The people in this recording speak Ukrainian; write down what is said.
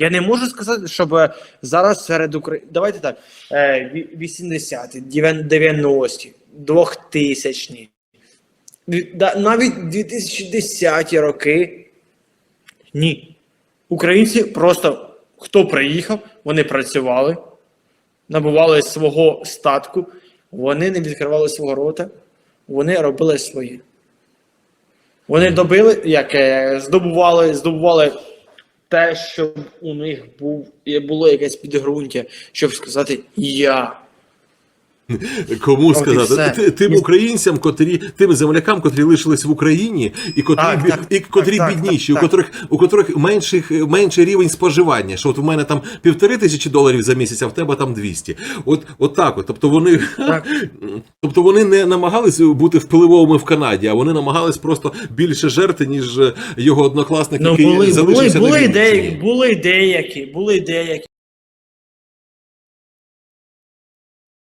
Я не можу сказати, щоб е, зараз серед України. Давайте так. е, 80-ті, 90-ті, 2000-ті, навіть 2010-ті роки. Ні. Українці просто хто приїхав, вони працювали, набували свого статку, вони не відкривали свого рота, вони робили своє. Вони добили, як е, здобували, здобували те, щоб у них був було якесь підґрунтя, щоб сказати я. Кому сказати? Ти- Тим українцям, котрі тим землякам, котрі лишились в Україні, і котрі Так, так, і котрі так, бідніші, так, у котрих у котрих менших менший рівень споживання. Що от у мене там півтори тисячі доларів за місяць, а в тебе там 200. От, от так. От. Тобто вони Так. тобто вони не намагались бути впливовими в Канаді, а вони намагались просто більше жерти, ніж його однокласник, Ну, який були, були, на були, деякі, були деякі, були деякі.